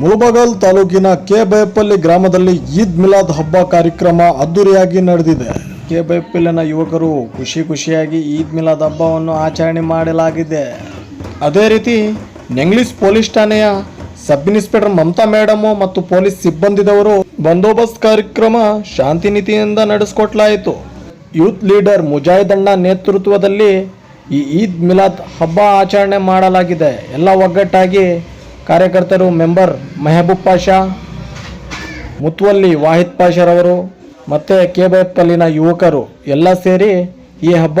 ಮುಳಬಗಲ್ ತಾಲೂಕಿನ ಕೆ ಬೈಪಲ್ಲಿ ಗ್ರಾಮದಲ್ಲಿ ಈದ್ ಮಿಲಾದ್ ಹಬ್ಬ ಕಾರ್ಯಕ್ರಮ ಅದ್ದೂರಿಯಾಗಿ ನಡೆದಿದೆ. ಕೆ ಬೈಪಲ್ಲಿನ ಯುವಕರು ಖುಷಿ ಖುಷಿಯಾಗಿ ಈದ್ ಮಿಲಾದ್ ಹಬ್ಬವನ್ನು ಆಚರಣೆ ಮಾಡಲಾಗಿದೆ. ಅದೇ ರೀತಿ ನೆಂಗ್ಲಿಸ್ ಪೊಲೀಸ್ ಠಾಣೆಯ ಸಬ್ ಇನ್ಸ್ಪೆಕ್ಟರ್ ಮಮತಾ ಮೇಡಮು ಮತ್ತು ಪೊಲೀಸ್ ಸಿಬ್ಬಂದಿದವರು ಬಂದೋಬಸ್ತ್ ಕಾರ್ಯಕ್ರಮ ಶಾಂತಿ ನೀತಿಯಿಂದ ನಡೆಸಿಕೊಟ್ಲಾಯಿತು. ಯೂತ್ ಲೀಡರ್ ಮುಜಾಯ್ದಣ್ಣ ನೇತೃತ್ವದಲ್ಲಿ ಈ ಈದ್ ಮಿಲಾದ್ ಹಬ್ಬ ಆಚರಣೆ ಮಾಡಲಾಗಿದೆ. ಎಲ್ಲ ಒಗ್ಗಟ್ಟಾಗಿ ಕಾರ್ಯಕರ್ತರು ಮೆಂಬರ್ ಮೆಹಬೂಬ್ ಪಾಷಾ, ಮುತ್ವಲ್ಲಿ ವಾಹಿದ್ ಪಾಷರವರು ಮತ್ತು ಕೆಬೈಪಲ್ಲಿನ ಯುವಕರು ಎಲ್ಲ ಸೇರಿ ಈ ಹಬ್ಬ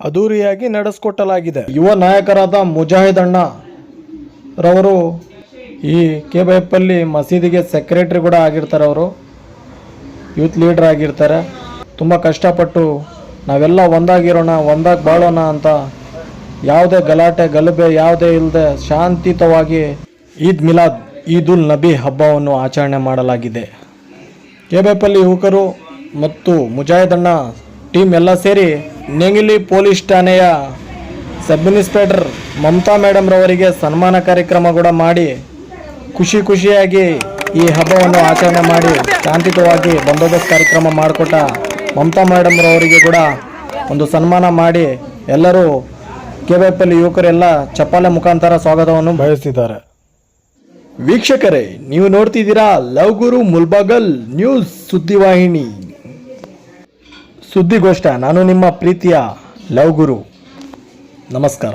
ಅದ್ದೂರಿಯಾಗಿ ನಡೆಸಿಕೊಟ್ಟಲಾಗಿದೆ. ಯುವ ನಾಯಕರಾದ ಮುಜಾಹಿದ್ ಅಣ್ಣ ರವರು ಈ ಕೆ ಬೈಪಲ್ಲಿ ಮಸೀದಿಗೆ ಸೆಕ್ರೆಟ್ರಿ ಕೂಡ ಆಗಿರ್ತಾರೆ ಅವರು, ಯೂತ್ ಲೀಡ್ರ್ ಆಗಿರ್ತಾರೆ. ತುಂಬ ಕಷ್ಟಪಟ್ಟು ನಾವೆಲ್ಲ ಒಂದಾಗಿರೋಣ, ಒಂದಾಗಿ ಬಾಳೋಣ ಅಂತ ಯಾವುದೇ ಗಲಾಟೆ, ಗಲಭೆ, ಯಾವುದೇ ಇಲ್ಲದೆ ಶಾಂತಿಯುತವಾಗಿ ಈದ್ ಮಿಲಾದ್ ಈದ್ ಉಲ್ ನಬಿ ಹಬ್ಬವನ್ನು ಆಚರಣೆ ಮಾಡಲಾಗಿದೆ. ಕೆಬೆಪಲ್ಲಿ ಯುವಕರು ಮತ್ತು ಮುಜಾಹಿದಣ್ಣ ಟೀಮ್ ಎಲ್ಲ ಸೇರಿ ನೆಂಗಿಲಿ ಪೊಲೀಸ್ ಠಾಣೆಯ ಸಬ್ ಇನ್ಸ್ಪೆಕ್ಟರ್ ಮಮತಾ ಮೇಡಮ್ರವರಿಗೆ ಸನ್ಮಾನ ಕಾರ್ಯಕ್ರಮ ಕೂಡ ಮಾಡಿ ಖುಷಿ ಖುಷಿಯಾಗಿ ಈ ಹಬ್ಬವನ್ನು ಆಚರಣೆ ಮಾಡಿ ಶಾಂತಿಯುತವಾಗಿ ಬಂದೋಬಸ್ತ್ ಕಾರ್ಯಕ್ರಮ ಮಾಡಿಕೊಟ್ಟ ಮಮತಾ ಮೇಡಮ್ರವರಿಗೆ ಕೂಡ ಒಂದು ಸನ್ಮಾನ ಮಾಡಿ ಎಲ್ಲರೂ ಕೆಬೆಪಲ್ಲಿ ಯುವಕರೆಲ್ಲ ಚಪ್ಪಾಳೆ ಮುಖಾಂತರ ಸ್ವಾಗತವನ್ನು ಬಯಸಿದ್ದಾರೆ ವೀಕ್ಷಕರೇ, ನೀವು ನೋಡ್ತಿದ್ದೀರಾ ಲವ್ ಗುರು ಮುಲ್ಬಾಗಲ್ ನ್ಯೂಸ್ ಸುದ್ದಿವಾಹಿನಿ. ಸುದ್ದಿಗೋಷ್ಠ, ನಾನು ನಿಮ್ಮ ಪ್ರೀತಿಯ ಲವ್ ಗುರು ನಮಸ್ಕಾರ.